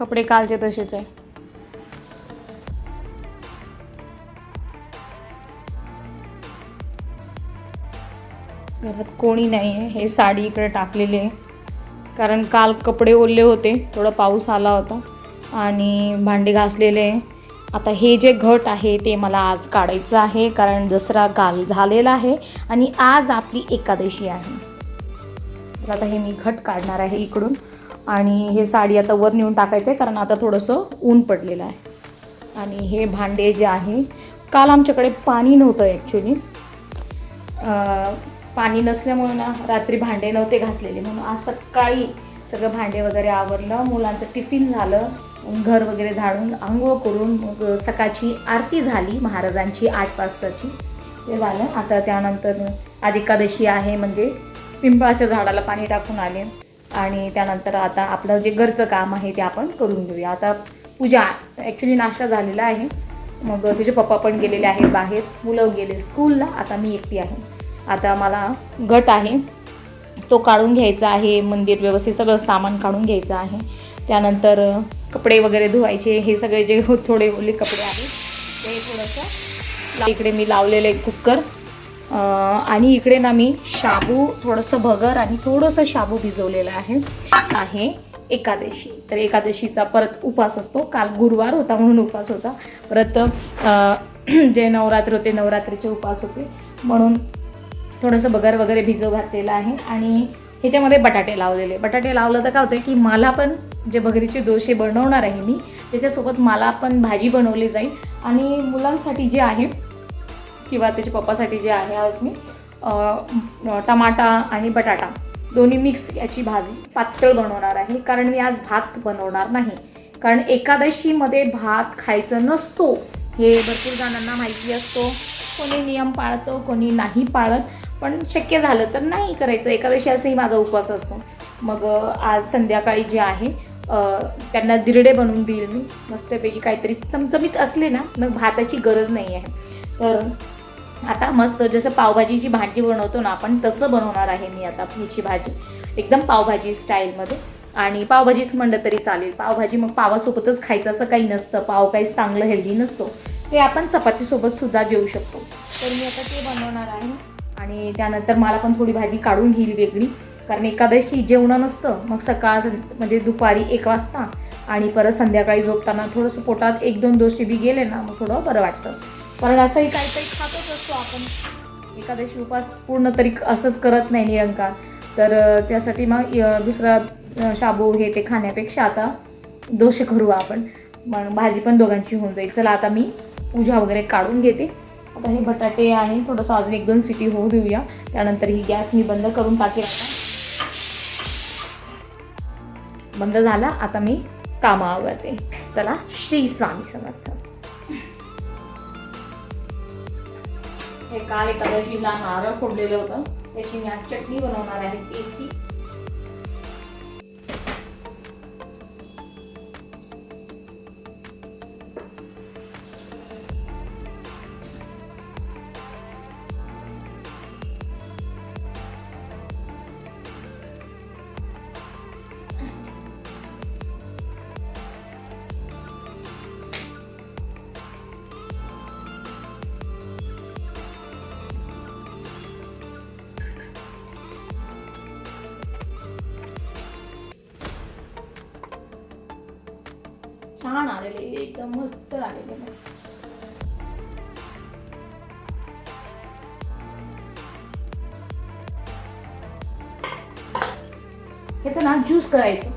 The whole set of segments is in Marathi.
कपडे कालचे तसेच आहे. घरात कोणी नाही आहे. हे साडी इकडे टाकलेली आहे. कारण काल कपडे ओलले होते थोडा पाऊस आला होता आणि भांडे घासलेले आहे. आता हे जे घट आहे ते मला आज काढायचं आहे कारण दसरा काल झालेला आहे आणि आज आपली एकादशी आहे. तर आता हे मी घट काढणार आहे इकडून. आणि हे साडी आता वर नेऊन टाकायचं आहे कारण आता थोडंसं ऊन पडलेलं आहे. आणि हे भांडे जे आहे काल आमच्याकडे पाणी नव्हतं ॲक्च्युली पाणी नसल्यामुळे ना रात्री भांडे नव्हते घासलेले. म्हणून आज सकाळी सगळं भांडे वगैरे आवरलं. मुलांचं टिफिन झालं. घर वगैरे झाडून आंघोळ करून मग सकाळची आरती झाली महाराजांची आठ वाजताची. ते झालं. आता त्यानंतर आज एकादशी आहे. म्हणजे पिंपळाच्या झाडाला पाणी टाकून आले. आणि त्यानंतर आता आपलं जे घरचं काम आहे ते आपण करून घेऊया. आता पूजा ॲक्च्युली नाश्ता झालेला आहे. मग तुझे पप्पा पण गेलेले आहेत बाहेर. मुलं गेले स्कूलला. आता मी एकटी आहे. आता मला गट आहे. तो काढून घ्यायचा आहे. मंदिर व्यवस्थित सगळं सामान काढून घ्यायचं आहे. त्यानंतर कपडे वगैरे धुवायचे. हे सगळे जे हो- थोडे ओले कपडे आहेत ते थोडंसं इकडे मी लावलेले कुकर. आणि इकडे ना मी शाबू थोडंसं भगर आणि थोडंसं शाबू भिजवलेलं आहे. आहे एकादशी. तर एकादशीचा परत उपास असतो. काल गुरुवार होता म्हणून उपास होता. परत जे नवरात्र होते नवरात्रीचे उपास होते. म्हणून थोडंसं बगर वगैरे भिजव घातलेलं आहे. आणि ह्याच्यामध्ये बटाटे लावलेले. बटाटे लावलं तर काय होतं की मला पण जे बगरीचे डोसे बनवणार आहे मी त्याच्यासोबत मला पण भाजी बनवली जाईल. आणि मुलांसाठी जे आहे किंवा त्याच्या पप्पासाठी जे आहे आज मी टमाटा आणि बटाटा दोन्ही मिक्स याची भाजी पातळ बनवणार आहे. कारण मी आज भात बनवणार नाही. कारण एकादशीमध्ये भात खायचं नसतो हे भरपूर जणांना माहिती असतो. कोणी नियम पाळतो कोणी नाही पाळत. पण शक्य झालं तर नाही करायचं. एकादशी असंही माझा उपवास असतो. मग आज संध्याकाळी जे आहे त्यांना दिरडे बनवून देईल मी. मस्तपैकी काहीतरी चमचमीत असले ना मग भाताची गरज नाही आहे. तर आता मस्त जसं पावभाजीची भाजी बनवतो ना आपण तसं बनवणार आहे मी आता ह्याची भाजी. एकदम पावभाजी स्टाईलमध्ये आणि पावभाजीच म्हणलं तरी चालेल. पावभाजी मग पावासोबतच खायचं असं काही नसतं. पाव काही चांगलं हेल्दी नसतो. ते आपण चपातीसोबत सुद्धा जेवू शकतो. तर मी आता ते बनवणार आहे. आणि त्यानंतर मला पण थोडी भाजी काढून घेईल वेगळी. कारण एकादशी जेवणं नसतं. मग सकाळ सं- म्हणजे दुपारी एक वाजता आणि परत संध्याकाळी झोपताना थोडंसं पोटात एक दोन दोषी बी गेले ना मग थोडं बरं वाटतं. कारण असंही काहीतरी खातच असतो आपण. एकादशी उपास पूर्ण तरी असंच करत नाही निरंकार. तर त्यासाठी मग दुसरा शाबू हे ते खाण्यापेक्षा आता दोषे करू आपण. मग भाजी पण दोघांची होऊन जाईल. चला आता मी पूजा वगैरे काढून घेते. आता हे बटाटे आहे थोडंसं अजून एक दोन सिटी होऊ देऊया. त्यानंतर ही गॅस मी बंद करून टाकेल आता बंद झाला आता मी कामावरते. चला श्री स्वामी समर्थ. हे काल एकादशीला नारळ फोडलेलं होतं. त्याची मी आज चटणी बनवणार आहे टेस्टी छान आलेले एकदम मस्त आलेले ह्याचं ना ज्यूस करायचं.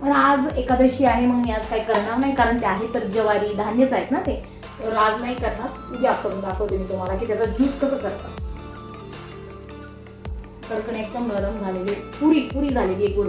पण आज एकादशी आहे मग मी आज काही करणार नाही कारण ते आहे तर ज्वारी धान्यच आहेत ना ते. तर आज नाही करणार. उद्या करून दाखवते मी तुम्हाला की त्याचा ज्यूस कसं करतात. कडकण एकदम गरम झालेली पुरी पुरी झालेली आहे गोड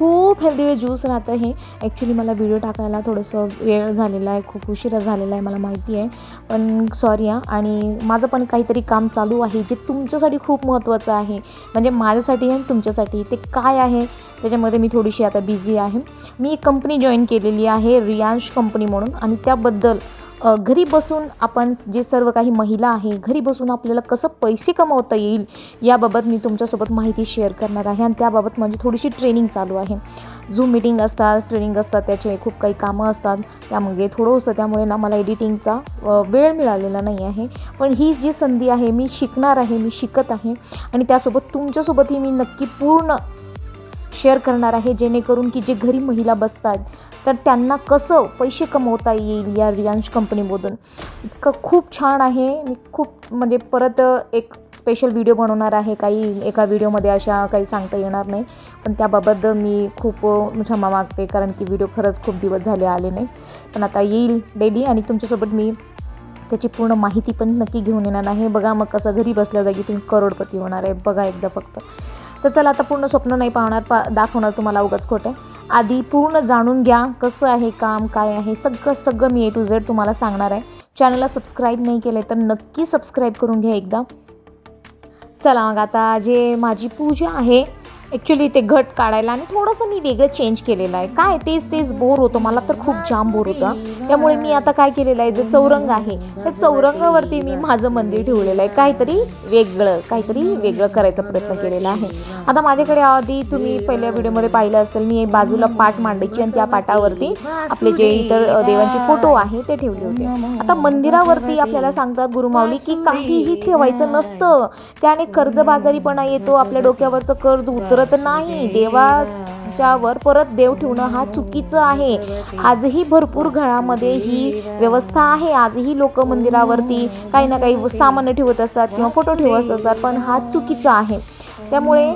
खूप हेल्दी ज्यूस राहतं हे. ॲक्च्युली मला व्हिडिओ टाकायला थोडंसं वेळ झालेला आहे खूप उशिरा झालेला आहे मला माहिती आहे. पण सॉरी हा. आणि माझं पण काहीतरी काम चालू आहे जे तुमच्यासाठी खूप महत्त्वाचं आहे. म्हणजे माझ्यासाठी आणि तुमच्यासाठी ते काय आहे? त्याच्यामध्ये मी थोडीशी आता बिझी आहे. मी एक कंपनी जॉईन केलेली आहे रियांश कंपनी म्हणून. आणि त्याबद्दल घरी बसून आपण जे सर्व काही महिला आहे घरी बसून आपल्याला कसं पैसे कमावता येईल याबाबत मी तुमच्यासोबत माहिती शेअर करणार आहे. आणि त्याबाबत माझी थोडीशी ट्रेनिंग चालू आहे. झूम मिटिंग असतात ट्रेनिंग असतात त्याचे खूप काही कामं असतात. त्यामुळे थोडंसं त्यामुळे ना मला एडिटिंगचा वेळ मिळालेला नाही आहे. पण ही जी संधी आहे मी शिकणार आहे मी शिकत आहे. आणि त्यासोबत तुमच्यासोबतही मी नक्की पूर्ण शेअर करणार आहे जेणेकरून की जे घरी महिला बसतात तर त्यांना कसं पैसे कमवता येईल या रियांश कंपनीमधून इतकं खूप छान आहे. मी खूप म्हणजे परत एक स्पेशल व्हिडिओ बनवणार आहे. काही एका व्हिडिओमध्ये अशा काही सांगता येणार नाही. पण त्याबाबत मी खूप क्षमा मागते कारण की व्हिडिओ खरंच खूप दिवस झाले आले नाही. पण आता येईल डेली आणि तुमच्यासोबत मी त्याची पूर्ण माहिती पण नक्की घेऊन येणार आहे. बघा मग कसं घरी बसल्या जागी तुम्ही करोडपती होणार आहे. बघा एकदा फक्त. तर चला आता पूर्ण स्वप्न नाही पाहणार पा दाखवणार तुम्हाला उगाच खोटं. आधी पूर्ण जाणून घ्या कसं आहे काम काय आहे सगळं सगळं मी ए टू झेड तुम्हाला सांगणार आहे. चॅनलला सबस्क्राईब नाही केले तर नक्की सबस्क्राईब करून घ्या एकदा. चला मग आता जे माझी पूजा आहे ॲक्च्युली ते घट काढायला आणि थोडंसं मी वेगळं चेंज केलेलं आहे. काय? तेच तेच बोर होतं. मला तर खूप जाम बोर होतं. त्यामुळे मी आता काय केलेलं आहे? जे चौरंग आहे त्या चौरंगावरती मी माझं मंदिर ठेवलेलं आहे. काहीतरी वेगळं काहीतरी वेगळं करायचा प्रयत्न केलेला आहे. आता माझ्याकडे आधी तुम्ही पहिल्या व्हिडिओमध्ये पाहिलं असेल मी बाजूला पाट मांडायची आणि त्या पाटावरती आपले जे इतर देवांचे फोटो आहे ते ठेवले होते. आता मंदिरावरती आपल्याला सांगतात गुरुमावली की काहीही ठेवायचं नसतं. त्याने कर्जबाजारीपणा येतो आपल्या डोक्यावरचं कर्ज उतर उतरत नाही. देवाच्या वर परत देव ठेवणं हा चुकीचं आहे. आजही भरपूर घरामध्ये ही व्यवस्था आहे. आजही लोक मंदिरावरती काही ना काही सामान्य ठेवत असतात किंवा फोटो ठेवत असतात पण हा चुकीचा आहे. त्यामुळे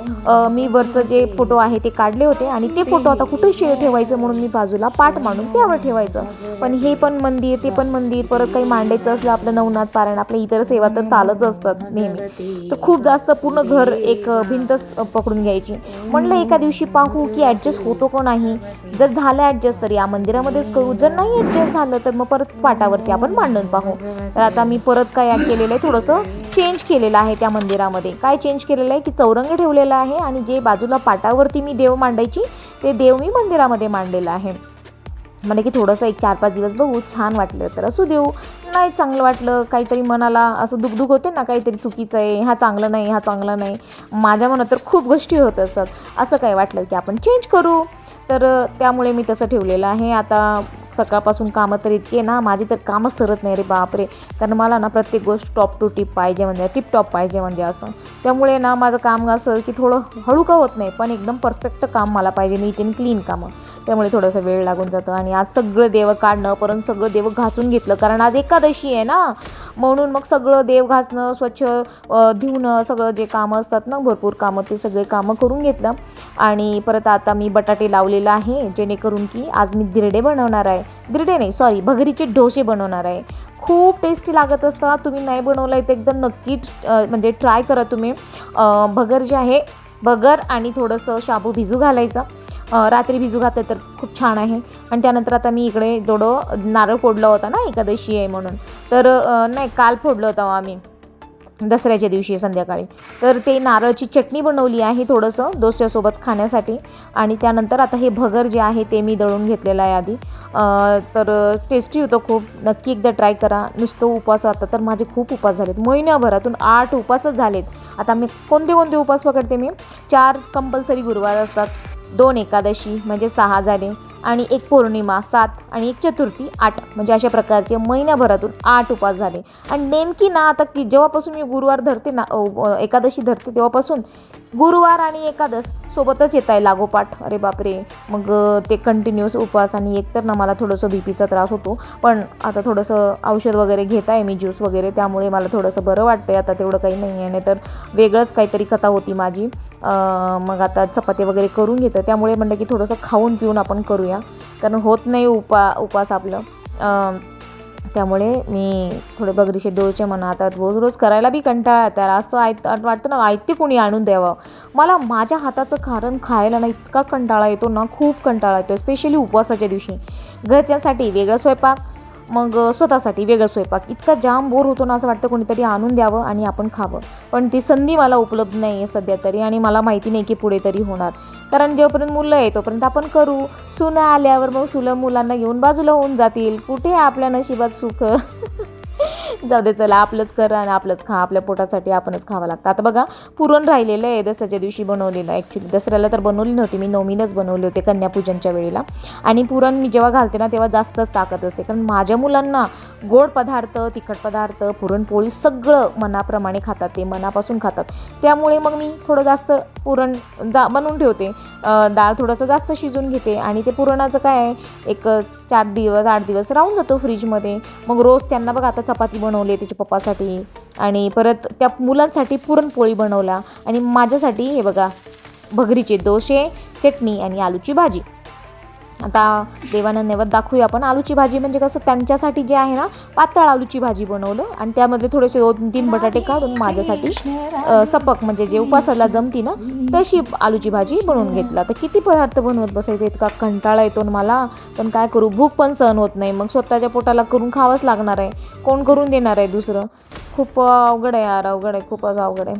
मी वरचं जे फोटो आहे ते काढले होते आणि ते फोटो आता कुठे शे ठेवायचं म्हणून मी बाजूला पाठ मांडून त्यावर ठेवायचं. पण हे पण मंदिर ते पण मंदिर परत काही मांडायचं असलं आपलं नवनाथ पारायण आपल्या इतर सेवा तर चालच असतात नेहमी. तर खूप जास्त पूर्ण घर एक भिंतच पकडून घ्यायची. म्हणलं एका दिवशी पाहू की ॲडजस्ट होतो का नाही. जर झालं ॲडजस्ट तर या मंदिरामध्येच करू. जर नाही ॲडजस्ट झालं तर मग परत पाटावरती आपण मांडून पाहू. तर आता मी परत काय केलेलं आहे थोडंसं चेंज केलेलं आहे त्या मंदिरामध्ये. काय चेंज केलेलं आहे की चौरंग ठेवलेला आहे आणि जे बाजूला पाटावरती मी देव मांडायची ते देव मी मंदिरामध्ये मांडलेलं आहे. म्हणजे की थोडंसं एक चार पाच दिवस बघू छान वाटलं तर असू देऊ. नाही चांगलं वाटलं काहीतरी मनाला असं दुखदुख होते ना काहीतरी चुकीचं आहे हा चांगलं नाही हा चांगला नाही. माझ्या मनात तर खूप गोष्टी होत असतात. असं काही वाटलं की आपण चेंज करू? तर त्यामुळे मी तसं ठेवलेलं आहे. आता सकाळपासून कामं तर इतके ना माझी तर कामच सरत नाही रे बापरे. कारण मला ना प्रत्येक गोष्ट टॉप टू टिप पाहिजे म्हणजे टिप टॉप पाहिजे म्हणजे असं. त्यामुळे ना माझं काम असं की थोडं हळू का होत नाही पण एकदम परफेक्ट काम मला पाहिजे नीट अँड क्लीन कामं. त्यामुळे थोडंसं वेळ लागून जातं. आणि आज सगळं देव काढणं परत सगळं देव घासून घेतलं. कारण आज एकादशी आहे ना? म्हणून मग सगळं देव घासणं स्वच्छ अ, धुणं सगळं जे कामं असतात ना भरपूर कामं ते सगळे कामं करून घेतलं. आणि परत आता मी बटाटे लावलेलं आहे जेणेकरून की आज मी धिरडे बनवणार आहे. धिरडे नाही सॉरी भगरीचे डोसे बनवणार आहे. खूप टेस्टी लागत असतात तुम्ही नाही बनवलं आहे तर एकदम नक्की म्हणजे ट्राय करा तुम्ही. भगर जे आहे भगर आणि थोडंसं शाबू भिजू घालायचं. रात्री भिजू घातले तर खूप छान आहे. आणि त्यानंतर आता मी इकडे थोडं नारळ फोडला होता ना एकादशी आहे म्हणून. तर नाही काल फोडलं होतं आम्ही दसऱ्याच्या दिवशी संध्याकाळी. तर ते नारळची चटणी बनवली आहे थोडंसं डोस्यासोबत खाण्यासाठी. आणि त्यानंतर आता हे भगर जे आहे ते मी दळून घेतलेलं आहे आधी. तर टेस्टी होतं खूप. नक्की एकदा ट्राय करा. नुसतं उपवास आता तर माझे खूप उपास झालेत. महिन्याभरातून आठ उपवासच झालेत. आता मी कोणते कोणते उपवास पकडते मी? चार कंपल्सरी गुरुवार असतात. दोन एकादशी म्हणजे सहा झाले. आणि एक पौर्णिमा सात आणि एक चतुर्थी आठ. म्हणजे अशा प्रकारचे महिन्याभरातून आठ उपास झाले. आणि नेमकी ना आता की जेव्हापासून मी गुरुवार धरते ना एकादशी धरते तेव्हापासून गुरुवार आणि एकादश सोबतच येत आहे लागोपाठ. अरे बापरे! मग ते कंटिन्युअस उपवास आणि एकतर ना मला थोडंसं बी पीचा त्रास होतो. पण आता थोडंसं औषध वगैरे घेत आहे मी ज्यूस वगैरे त्यामुळे मला थोडंसं बरं वाटतं आहे आता तेवढं काही नाही आहे नाही तर वेगळंच काहीतरी कथा होती माझी. मग आता चपाती वगैरे करून घेतं. त्यामुळे म्हणलं की थोडंसं खाऊन पिऊन आपण करूया. कारण होत नाही उपा उपवास आपलं. त्यामुळे मी थोडे बगरीचे डोळचे म्हणा आता रोज रोज करायला बी कंटाळा येतात असं ऐक वाटतं ना आयते कोणी आणून द्यावं? मला माझ्या हाताचं कारण खायला ना इतका कंटाळा येतो ना खूप कंटाळा येतो स्पेशली उपवासाच्या दिवशी. घरच्यांसाठी वेगळा स्वयंपाक मग स्वतःसाठी वेगळं स्वयंपाक. इतका जाम बोर होतो ना असं वाटतं कोणीतरी आणून द्यावं आणि आपण खावं. पण ती संधी मला उपलब्ध नाही आहे सध्या तरी आणि मला माहिती नाही की पुढे तरी होणार. कारण जोपर्यंत मुलं आहे तोपर्यंत आपण करू. सुना आल्यावर मग सुलं मुलांना घेऊन बाजूला होऊन जातील. कुठे आहे आपल्या नशिबात सुख? जाऊ दे चला आपलंच करा आणि आपलंच खा. आपल्या पोटासाठी आपणच खावं लागतं. आता बघा पुरण राहिलेलं आहे दसऱ्याच्या दिवशी बनवलेलं ॲक्च्युली दसऱ्याला तर बनवली नव्हती. मी नवमीनच बनवले होते कन्यापूजनच्या वेळेला. आणि पुरण मी जेव्हा घालते ना तेव्हा जास्तच ताकद असते. कारण माझ्या मुलांना गोड पदार्थ तिखट पदार्थ पुरणपोळी सगळं मनाप्रमाणे खातात ते मनापासून खातात. त्यामुळे मग मी थोडं जास्त पुरण जा बनवून ठेवते. डाळ थोडंसं जास्त शिजून घेते आणि ते पुरणाचं काय आहे एक चार दिवस आठ दिवस राहून जातो फ्रीजमध्ये. मग रोज त्यांना बघा आता चपाती बनवली त्याच्या पप्पासाठी आणि परत त्या मुलांसाठी पुरणपोळी बनवला आणि माझ्यासाठी हे बघा भगरीचे दोशे चटणी आणि आलूची भाजी. आता देवानं नैवत दाखवूया आपण. आलूची भाजी म्हणजे कसं त्यांच्यासाठी जे आहे ना पातळ आलूची भाजी बनवलं आणि त्यामध्ये थोडेसे दोन तीन बटाटे काढून माझ्यासाठी सपक म्हणजे जे उपासाला जमती ना तशी आलूची भाजी बनवून घेतला. तर किती पदार्थ बनवत बसायचं? इतका कंटाळा येतो ना मला. पण काय करू? भूक पण सहन होत नाही. मग स्वतःच्या पोटाला करून खावंच लागणार आहे. कोण करून देणार आहे दुसरं? खूप अवघड आहे यार अवघड आहे. खूपच अवघड आहे.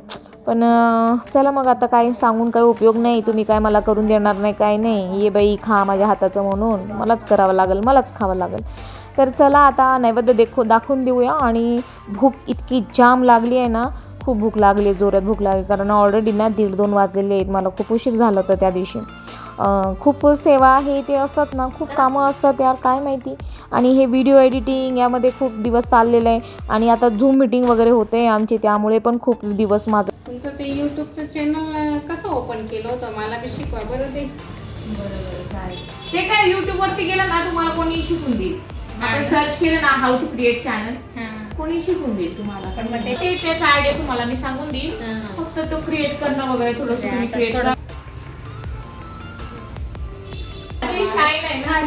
पण चला मग आता काय सांगून काही उपयोग नाही. तुम्ही काय मला करून देणार नाही काय नाही. ये बाई खा माझ्या हाताचं म्हणून. मलाच करावं लागेल मलाच खावं लागेल. तर चला आता नैवेद्य देखो दाखवून देऊया. आणि भूक इतकी जाम लागली आहे ना खूप भूक लागली जोरात भूक लागली कारण ऑलरेडी ना दीड दोन वाजलेले आहेत. मला खूप उशीर झाला होता त्या दिवशी. खूप सेवा हे ते असतात ना खूप कामं असतात यार काय माहिती. आणि हे व्हिडिओ एडिटिंग यामध्ये खूप दिवस चाललेलं आहे. आणि आता झूम मिटिंग वगैरे होते आमची त्यामुळे पण खूप दिवस माझा. तुमचं ते युट्यूबचं चॅनल कसं ओपन केलं होतं? मला बी शिकवा बरं ते. ते काय युट्यूब वरती गेलं ना तुम्हाला कोणी शिकून देईल. सर्च केलं ना हाऊ टू क्रिएट चॅनल कोणी शिकून देईल तुम्हाला. पण मग ते- त्याचा आयडिया तुम्हाला मी सांगून देईल हां. फक्त तो क्रिएट करणं वगैरे थोडं क्रिएट करा शाईन आहे ना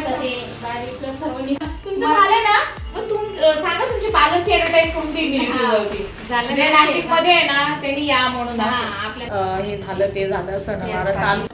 सर्व निघा- तुमचं झालं ना मग तुम सांगा तुमची पार्लरची ऍडव्हर्टाईज हा. युट्यूबवरती. झालं? नाशिकमध्ये आहे ना त्यांनी या म्हणून हा, असं. आपल्या- हे झालं ते झालं सणवार चालू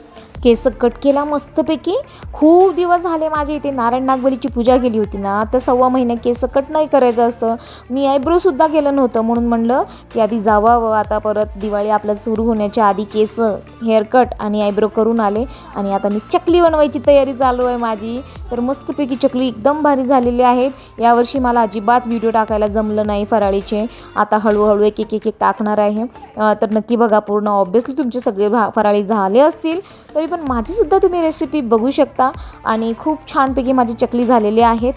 केस कट केला मस्तपैकी. खूप दिवस झाले माझे इथे नारायण नागबलीची पूजा केली होती ना तर सव्वा महिने केस कट नाही करायचं असतं. मी आयब्रोसुद्धा केलं नव्हतं म्हणून म्हणलं की आधी जावावं आता परत दिवाळी आपलं सुरू होण्याच्या आधी केस हेअरकट आणि आयब्रो करून आले. आणि आता मी चकली बनवायची तयारी चालू आहे माझी. तर मस्तपैकी चकली एकदम भारी झालेली आहेत. यावर्षी मला अजिबात व्हिडिओ टाकायला जमलं नाही फराळीचे. आता हळूहळू एक एक एक एक टाकणार आहे. तर नक्की बघा पूर्ण. ऑब्विसली तुमचे सगळे भा फराळी झाले असतील तरी पण माझीसुद्धा तुम्ही रेसिपी बघू शकता. आणि खूप छानपैकी माझी चकली झालेली आहेत.